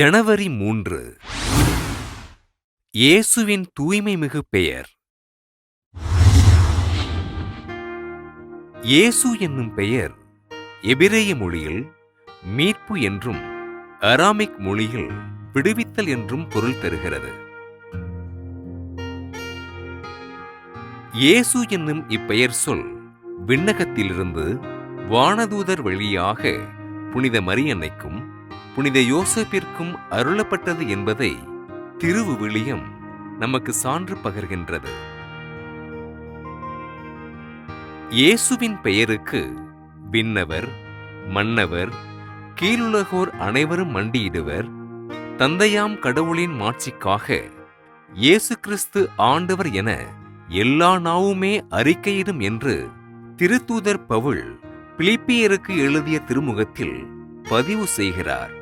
ஜனவரி மூன்று. இயேசுவின் தூய்மை மிகு பெயர். இயேசு என்னும் பெயர் எபிரேய மொழியில் மீட்பு என்றும் அராமிக் மொழியில் விடுவித்தல் என்றும் பொருள் தருகிறது. இயேசு என்னும் இப்பெயர் சொல் விண்ணகத்திலிருந்து வானதூதர் வழியாக புனித மரியன்னைக்கும் புனித யோசேப்பிற்கும் அருளப்பட்டது என்பதை திருவுவிலியம் நமக்கு சான்று பகர்கின்றது. இயேசுவின் பெயருக்கு விண்ணவர் மன்னவர் கீழுலகோர் அனைவரும் மண்டியிடுவர் தந்தையாம் கடவுளின் மாட்சிக்காக இயேசு கிறிஸ்து ஆண்டவர் என எல்லா நாவுமே அறிக்கையிடும் என்று திருத்தூதர் பவுல் பிலிப்பியருக்கு எழுதிய திருமுகத்தில் பதிவு செய்கிறார்.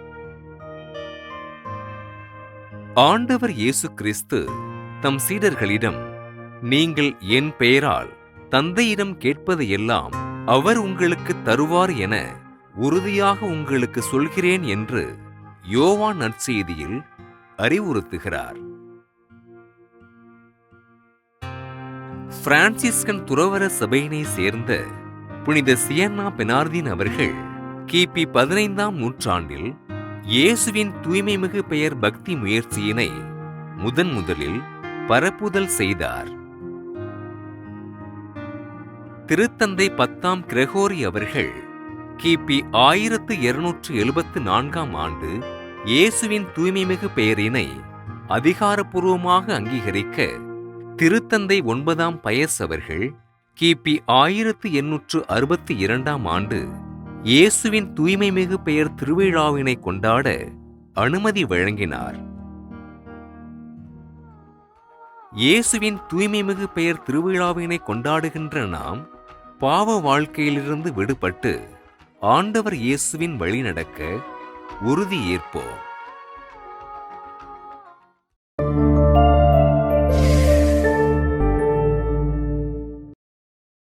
ஆண்டவர் இயேசு கிறிஸ்து தம் சீடர்களிடம் நீங்கள் என் பெயரால் தந்தையிடம் கேட்பதையெல்லாம் அவர் உங்களுக்கு தருவார் என உறுதியாக உங்களுக்கு சொல்கிறேன் என்று யோவான் நற்செய்தியில் அறிவுறுத்துகிறார். பிரான்சிஸ்கன் துறவர சபையினை சேர்ந்த புனித சியன்னா பெனார்தின் அவர்கள் கிபி பதினைந்தாம் நூற்றாண்டில் இயேசுவின் தூய்மைமிகு பெயர் பக்தி முயற்சியினை முதன் முதலில் பரப்புதல் செய்தார். திருத்தந்தை பத்தாம் கிரகோரி அவர்கள் கிபி ஆயிரத்து இருநூற்று எழுபத்து நான்காம் ஆண்டு இயேசுவின் தூய்மைமிகு பெயரினை அதிகாரப்பூர்வமாக அங்கீகரிக்க திருத்தந்தை ஒன்பதாம் பயஸ் அவர்கள் கிபி ஆயிரத்து எண்ணூற்று அறுபத்தி இரண்டாம் ஆண்டு இயேசுவின் தூய்மைமிகு பெயர் திருவிழாவினை கொண்டாட அனுமதி வழங்கினார். இயேசுவின் தூய்மைமிகு பெயர் திருவிழாவினை கொண்டாடுகின்ற நாம் பாவ வாழ்க்கையிலிருந்து விடுபட்டு ஆண்டவர் இயேசுவின் வழி நடக்க உறுதி ஏற்போம்